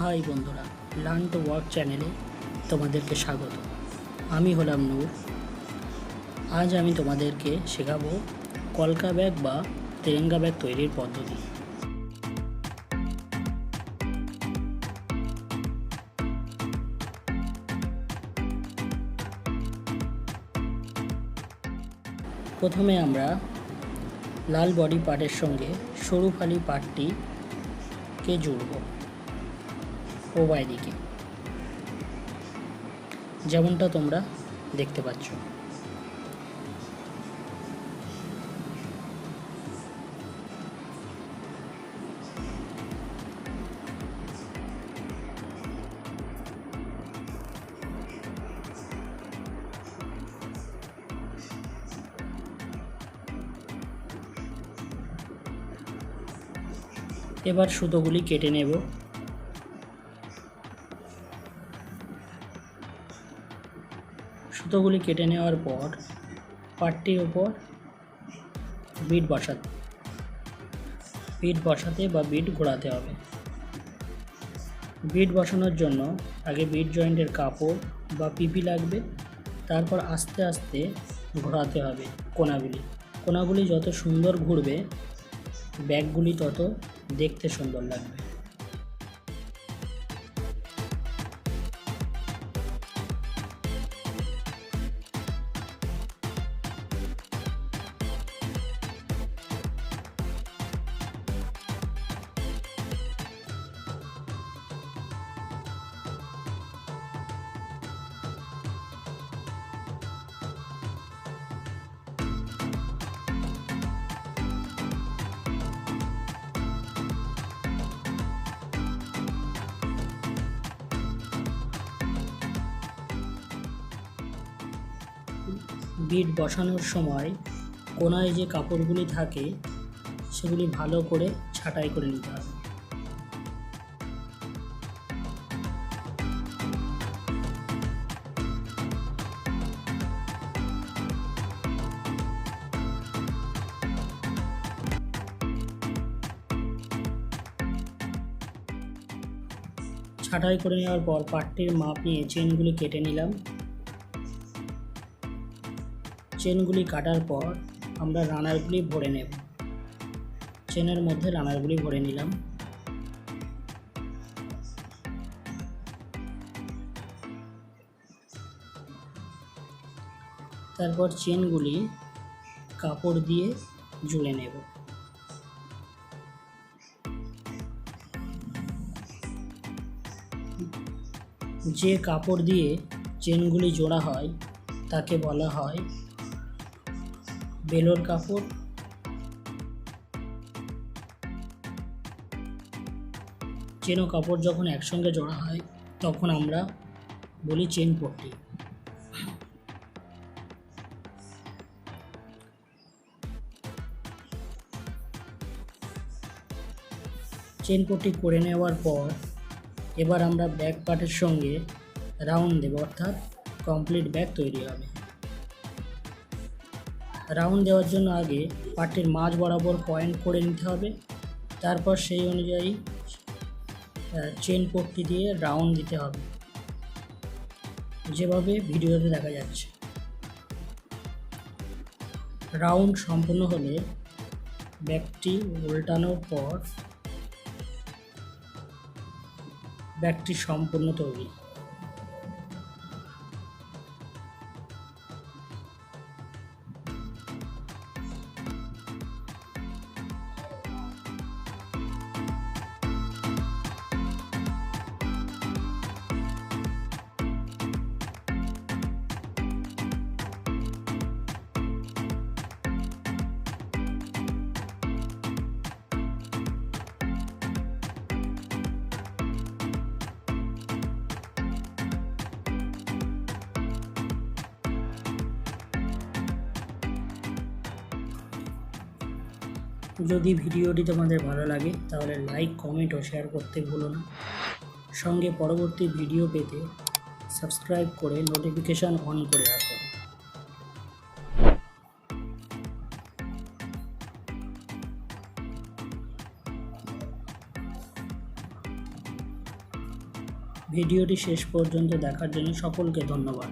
High বন্ধুরা learn to work চ্যানেলে তোমাদেরকে স্বাগত। আমি হলাম নূর। আজ আমি তোমাদেরকে শেখাবো কলকা ব্যাগ বা তেরেঙ্গা ব্যাগ তৈরির পদ্ধতি। প্রথমে আমরা লাল বডি পার্টের সঙ্গে সরু ফালি পার্টটিকে জুড়ব। উভয় দিকে যেমনটা তোমরা দেখতে পাচ্ছ। এবার সুতোগুলি কেটে নেব। সুতোগুলি কেটে নেওয়ার পর পাটটির ওপর বিট বসাতে বিট বসাতে বা বিট ঘোরাতে হবে। বিট বসানোর জন্য আগে বিট জয়েন্টের কাপড় বা পিপি লাগবে, তারপর আস্তে আস্তে ঘোরাতে হবে কোনাগুলি। কোনাগুলি যত সুন্দর ঘুরবে, ব্যাগগুলি তত দেখতে সুন্দর লাগবে। বিট বসানোর সময় কোনায় যে কাপড়গুলি থাকে, সেগুলি ভালো করে ছাঁটাই করে নিতে হবে। ছাঁটাই করে নেওয়ার পর পাটটির মাপ নিয়ে চেনগুলি কেটে নিলাম। চেনগুলি কাটার পর আমরা রানারগুলি ভরে নেব। চেনের মধ্যে রানারগুলি ভরে নিলাম। তারপর চেনগুলি কাপড় দিয়ে জুড়ে নেব। যে কাপড় দিয়ে চেনগুলি জোড়া হয়, তাকে বলা হয় বেলোর কাপড়। চেন ও কাপড় যখন একসঙ্গে জোড়া হয়, তখন আমরা বলি চেন পট্টি। চেন পট্টি করে নেওয়ার পর, এবার আমরা ব্যাক পার্টের সঙ্গে রাউন্ড দেব, অর্থাৎ কমপ্লিট ব্যাগ তৈরি হবে। রাউন্ড দেওয়ার জন্য আগে পার্টির মাঝ বরাবর পয়েন্ট করে নিতে হবে। তারপর সেই অনুযায়ী চেন পট্টি দিয়ে রাউন্ড দিতে হবে। যেভাবে ভিডিওতে দেখা যাচ্ছে। রাউন্ড সম্পূর্ণ হলে ব্যাগটি উল্টানোর পর ব্যাগটি সম্পূর্ণ তৈরি। যদি ভিডিওটি তোমাদের ভালো লাগে, তাহলে লাইক কমেন্ট ও শেয়ার করতে ভুলো না। সঙ্গে পরবর্তী ভিডিও পেতে সাবস্ক্রাইব করে নোটিফিকেশান অন করে রাখো। ভিডিওটি শেষ পর্যন্ত দেখার জন্য সকলকে ধন্যবাদ।